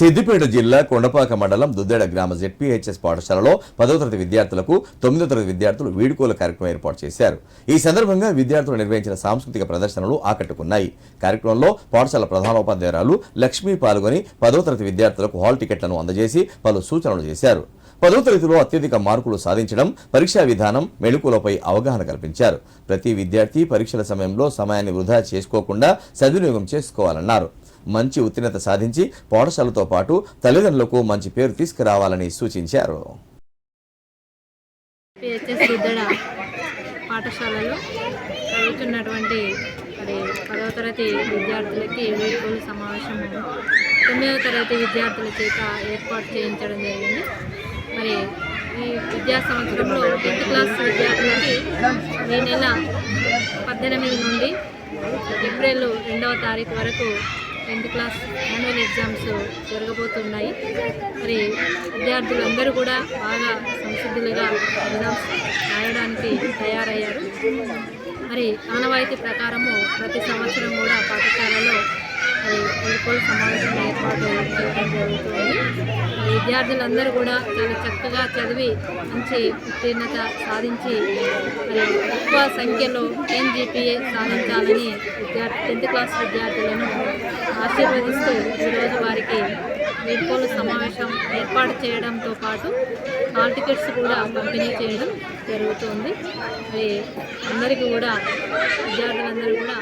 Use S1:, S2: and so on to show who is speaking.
S1: సిద్దిపేట జిల్లా కొండపాక మండలం దుద్దేడ గ్రామ జెడ్పీహెచ్ఎస్ పాఠశాలలో పదో తరగతి విద్యార్థులకు తొమ్మిదో తరగతి విద్యార్థులు వీడుకోల కార్యక్రమం ఏర్పాటు చేశారు. ఈ సందర్భంగా విద్యార్థులు నిర్వహించిన సాంస్కృతిక ప్రదర్శనలు ఆకట్టుకున్నాయి. కార్యక్రమంలో పాఠశాల ప్రధానోపాధ్యాయురాలు లక్ష్మి పాల్గొని పదో తరగతి విద్యార్థులకు హాల్ టికెట్లను అందజేసి పలు సూచనలు చేశారు. పదో తరగతిలో అత్యధిక మార్కులు సాధించడం పరీక్షా విధానం మెళుకులపై అవగాహన కల్పించారు. ప్రతి విద్యార్థి పరీక్షల సమయంలో సమయాన్ని వృధా చేసుకోకుండా సద్వినియోగం చేసుకోవాలన్నారు. మంచి ఉత్తీర్ణత సాధించి పాఠశాలతో పాటు తల్లిదండ్రులకు మంచి పేరు తీసుకురావాలని సూచించారు.
S2: పాఠశాలలో చదువుతున్నటువంటి మరి పదవ తరగతి విద్యార్థులకి వీడ్కోలు సమావేశం తొమ్మిదవ తరగతి విద్యార్థుల చేత ఏర్పాటు చేయించడం జరిగింది. మరి ఈ విద్యా సంవత్సరంలో టెన్త్ క్లాస్ విద్యార్థులకి ఈ నెల పద్దెనిమిది నుండి ఏప్రిల్ రెండవ తారీఖు వరకు టెన్త్ క్లాస్ యాన్యువల్ ఎగ్జామ్స్ జరగబోతున్నాయి. మరి విద్యార్థులందరూ కూడా బాగా సంసిద్ధులుగా ఎగ్జామ్స్ రాయడానికి తయారయ్యారు. మరి ఆనవాయితీ ప్రకారము ప్రతి సంవత్సరం కూడా పాఠశాలలో మరి సమావేశం ఏర్పాటు చేయడం జరుగుతుంది. విద్యార్థులందరూ కూడా చాలా చక్కగా చదివి మంచి ఉత్తీర్ణత సాధించి మరి ఎక్కువ సంఖ్యలో ఎన్జిపిఏ సాధించాలని విద్యార్థి టెన్త్ క్లాస్ విద్యార్థులను ఆశీర్వదిస్తూ ఈరోజు వారికి వీడ్కోలు సమావేశం ఏర్పాటు చేయడంతో పాటు హాల్ టికెట్స్ కూడా పంపిణీ చేయడం జరుగుతుంది. మరి అందరికీ కూడా విద్యార్థులందరూ కూడా